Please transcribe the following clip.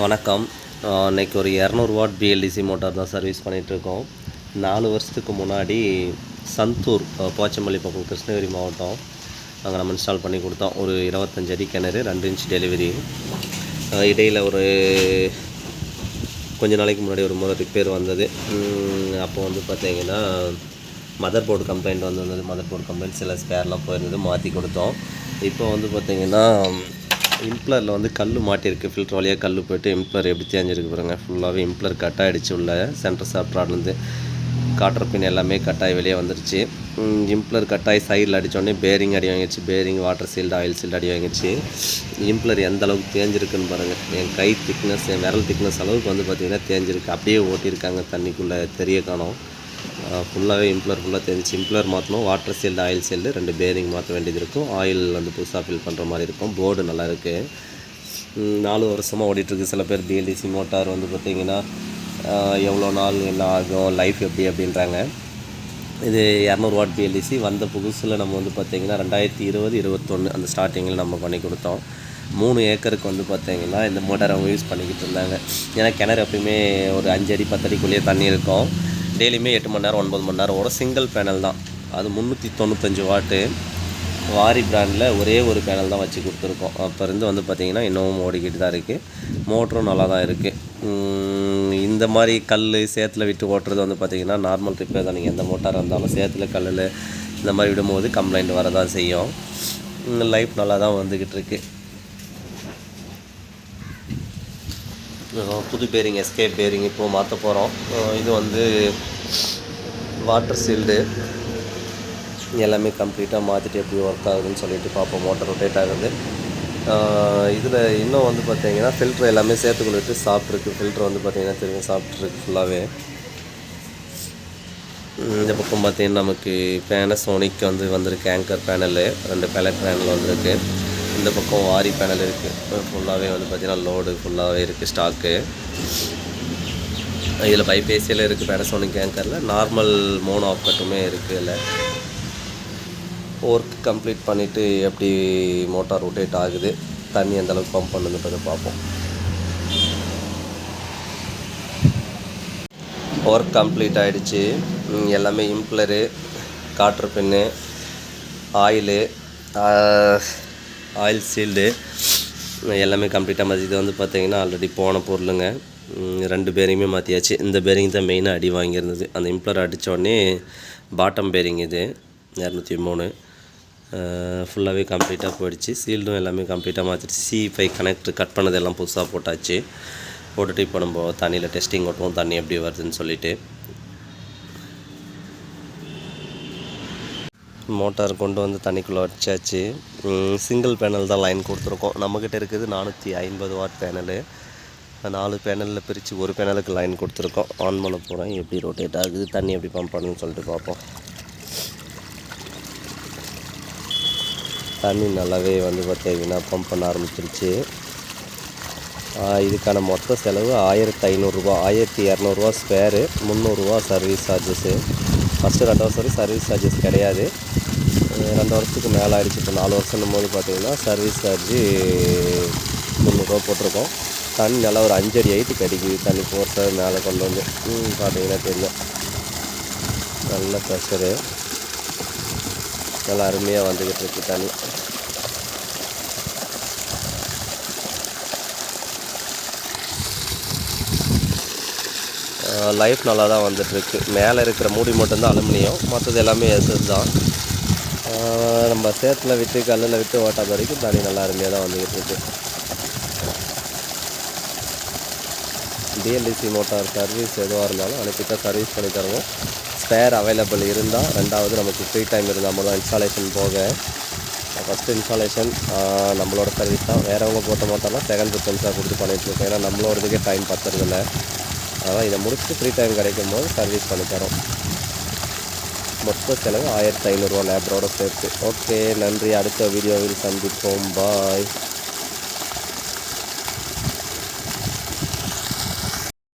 வணக்கம். இன்றைக்கி ஒரு இரநூறு வாட் பிஎல்டிசி மோட்டார் தான் சர்வீஸ் பண்ணிகிட்ருக்கோம் நாலு வருஷத்துக்கு முன்னாடி சந்தூர் போச்சம்பள்ளி பக்கம் கிருஷ்ணகிரி மாவட்டம். அங்கே நம்ம இன்ஸ்டால் பண்ணி கொடுத்தோம். ஒரு இருபத்தஞ்சு அடி கிணறு ரெண்டு இன்ச் டெலிவரி இடையில் ஒரு கொஞ்ச நாளைக்கு முன்னாடி ஒரு முறை ரிப்பேர் வந்தது. அப்போ வந்து பார்த்திங்கன்னா மதர் போர்டு கம்ப்ளைண்ட் வந்திருந்தது. மதர் போர்டு கம்ப்ளைண்ட் சில ஸ்பேர்லாம் போயிருந்தது மாற்றி கொடுத்தோம். இப்போ வந்து பார்த்திங்கன்னா இம்ப்ளரில் வந்து கல் மாட்டியிருக்கு. ஃபில்டர் வழியாக கல் போயிட்டு இம்ப்ளர் எப்படி தேஞ்சிருக்கு பாருங்க. ஃபுல்லாகவே இம்ப்ளர் கட் ஆகிடுச்சு உள்ள. சென்டர் சாப்பிட்றாருந்து காட்டர் பின் எல்லாமே கட்டாயி வெளியே வந்துருச்சு. இம்ப்ளர் கட்டாயி சைடில் அடித்தோடனே பேரிங் அடி வாங்கிடுச்சு. Bearing water sealed oil sealed அடி வாங்கிடுச்சு. இம்ப்ளர் எந்த அளவுக்கு தேஞ்சிருக்குன்னு பாருங்கள் என் கை திக்னஸ் என் விரல் திக்னஸ் அளவுக்கு வந்து பார்த்திங்கன்னா தேஞ்சிருக்கு. அப்படியே ஓட்டியிருக்காங்க தண்ணிக்குள்ளே தெரிய காணோம். ஃபுல்லாகவே இம்ப்ளர் ஃபுல்லாக தெரிஞ்சு இம்ப்ளர் மாற்றணும் வாட்டர் செல் ஆயில் செல்லு ரெண்டு பேரிங் மாற்ற வேண்டியது இருக்கும். ஆயில் வந்து புதுசாக ஃபில் பண்ணுற மாதிரி இருக்கும். போர்டு நல்லா இருக்குது நாலு வருஷமாக ஓடிட்டுருக்கு. சில பேர் பிஎல்டிசி மோட்டார் வந்து பார்த்திங்கன்னா எவ்வளோ நாள் என்ன ஆகும் லைஃப் எப்படி அப்படின்றாங்க. இது இரநூறு வாட் பிஎல்டிசி வந்த புதுசில் நம்ம வந்து பார்த்திங்கன்னா ரெண்டாயிரத்தி இருபது இருபத்தொன்று அந்த ஸ்டார்டிங்கில் நம்ம பண்ணி கொடுத்தோம். மூணு ஏக்கருக்கு வந்து பார்த்திங்கன்னா இந்த மோட்டார் அவங்க யூஸ் பண்ணிக்கிட்டு இருந்தாங்க. ஏன்னா கிணறு எப்பயுமே ஒரு அஞ்சு அடி பத்தடிக்குள்ளேயே தண்ணி இருக்கும். டெய்லியுமே எட்டு மணி நேரம் ஒன்பது மணி நேரம் ஓடும் சிங்கிள் பேனல் தான். அது முந்நூற்றி தொண்ணூத்தஞ்சு வாட்டு. வாரி பிராண்டில் ஒரே ஒரு பேனல் தான் வச்சு கொடுத்துருக்கோம். அப்போ இருந்து வந்து பார்த்திங்கன்னா இன்னமும் ஓடிக்கிட்டு தான் இருக்குது மோட்டரும் நல்லா தான் இருக்குது இந்த மாதிரி கல் சேத்தில் விட்டு ஓட்டுறது வந்து பார்த்திங்கன்னா நார்மல் ரிப்பேர் தான். நீங்கள் எந்த மோட்டார் இருந்தாலும் சேத்தில் கல்லில் இந்த மாதிரி விடும்போது கம்ப்ளைண்ட் வரதான் செய்யும். லைஃப் நல்லா தான் வந்துக்கிட்டு இருக்குது புது பேரிங் எஸ்கேப் பேரிங் இப்போது மாற்ற போகிறோம் இது வந்து வாட்டர் சீல்டு எல்லாமே கம்ப்ளீட்டாக மாற்றிட்டு எப்படி ஒர்க் ஆகுதுன்னு சொல்லிட்டு பார்ப்போம். மோட்டர் ரொட்டேட் ஆகுது. இதில் இன்னும் வந்து பார்த்தீங்கன்னா ஃபில்ட்ரு எல்லாமே சேர்த்து கொண்டுட்டு சாப்பிட்ருக்கு ஃபில்ட்ரு வந்து பார்த்தீங்கன்னா திரும்ப சாப்பிட்ருக்கு ஃபுல்லாகவே இந்த பக்கம் பார்த்தீங்கன்னா நமக்கு பேனசோனிக் வந்து வந்திருக்கு. ஆங்கர் பேனலு ரெண்டு பேலட் பேனல் வந்திருக்கு. இந்த பக்கம் வாரி பேனல் இருக்குது ஃபுல்லாகவே வந்து பார்த்திங்கன்னா லோடு ஃபுல்லாகவே இருக்குது ஸ்டாக்கு இதில் பைபேசியில் இருக்குது பேனசோனிக் ஆங்கரில் நார்மல் மோனோ ஆஃப் கட்டுமே இருக்குது இல்லை ஒர்க் கம்ப்ளீட் பண்ணிவிட்டு எப்படி மோட்டார் ரொட்டேட் ஆகுது தண்ணி எந்தளவுக்கு பம்ப் பண்ணுன்றதை பார்ப்போம். ஒர்க் கம்ப்ளீட் ஆகிடுச்சு எல்லாமே இம்ப்ளரு காற்று பின்னு ஆயிலு ஆயில் சீல்டு. எல்லாமே கம்ப்ளீட்டாக மாற்றி இது வந்து பார்த்தீங்கன்னா ஆல்ரெடி போன பொருளுங்க. ரெண்டு பேரிங்குமே மாற்றியாச்சு இந்த பேரிங் தான் மெயினாக அடி வாங்கியிருந்தது. அந்த இம்ப்ளர் அடித்த உடனே பாட்டம் பேரிங் இது. இரநூத்தி மூணு. ஃபுல்லாகவே கம்ப்ளீட்டாக போயிடுச்சு. சீல்டும் எல்லாமே கம்ப்ளீட்டாக மாற்றிடுச்சு சி ஃபைவ் கனெக்ட் கட் பண்ணது எல்லாம் புதுசாக போட்டாச்சு. போட்டுட்டு இப்போ நம்ம தண்ணியில் டெஸ்டிங் ஓட்டுவோம். தண்ணி எப்படி வருதுன்னு சொல்லிவிட்டு மோட்டார் கொண்டு வந்து தண்ணிக்குள்ளே வச்சாச்சு. சிங்கிள் பேனல் தான் லைன் கொடுத்துருக்கோம். நம்மக்கிட்ட இருக்குது நானூற்றி ஐம்பது வாட் பேனலு நாலு பேனலில் பிரித்து ஒரு பேனலுக்கு லைன் கொடுத்துருக்கோம். ஆன் பண்ண போகிறோம் எப்படி ரொட்டேட் ஆகுது தண்ணி எப்படி பம்ப் பண்ணுன்னு சொல்லிட்டு பார்ப்போம். தண்ணி நல்லாவே வந்து பார்த்தீங்கன்னா பம்ப் பண்ண ஆரம்பிச்சிருச்சு. இதுக்கான மொத்த செலவு ஆயிரத்தி ஐநூறுரூவா ஆயிரத்தி இரநூறுவா ஸ்பேரு முந்நூறுரூவா சர்வீஸ் சார்ஜஸ்ஸு ஃபஸ்ட்டு ரெண்டு வருஷம் வரைக்கும் சர்வீஸ் சார்ஜஸ் கிடையாது. ரெண்டு வருஷத்துக்கு மேலே ஆயிடுச்சு. இப்போ நாலு வருஷம் போது பார்த்தீங்கன்னா சர்வீஸ் சார்ஜு முந்நூறுரூவா போட்டிருக்கோம். தண்ணி நல்லா ஒரு அஞ்சடி ஹைட்டு கிடைக்குது தண்ணி ஃபோர்ஸாக மேலே கொண்டு வந்து பார்த்தீங்கன்னா தெரியும். நல்ல ப்ரெஷரு நல்லா அருமையாக வந்துக்கிட்டு இருக்கு தண்ணி. லைஃப் நல்லா தான் வந்துட்டுருக்கு. மேலே இருக்கிற மூடி மட்டும்தான் அலுமினியம். மற்றது எல்லாமே எஸ்எஸ் தான். நம்ம சேத்தில் விட்டு கல்லில் விட்டு ஓட்டாத வரைக்கும் தண்ணி நல்லா அருமையாக தான் வந்துக்கிட்டு இருக்கு டிஎல்டிசி மோட்டார் சர்வீஸ் எதுவாக இருந்தாலும் அனுப்பிட்டா சர்வீஸ் பண்ணி தருவோம். ஸ்பேர் அவைலபிள் இருந்தால் ரெண்டாவது நமக்கு ஃப்ரீ டைம் இருந்தால் மட்டும் இன்ஸ்டாலேஷன் போக. ஃபஸ்ட்டு இன்ஸ்டாலேஷன் நம்மளோட சர்வீஸ் தான். வேறவங்க போட்ட மோட்டார்லாம் செகண்ட் ப்ரிஃபரன்ஸாக கொடுத்து பண்ணிகிட்ருக்கோம் ஏன்னா நம்மளோடதுக்கே டைம் பத்துறதில்ல. அதான் இதை முடிச்சுட்டு ஃப்ரீ டைம் கிடைக்கும் போது சர்வீஸ் பண்ணி தரோம். மொத்த செலவு ஆயிரத்தி ஐநூறுரூவா லேபரோட சேர்த்து. ஓகே நன்றி. அடுத்த வீடியோவில் சந்திப்போம். பாய்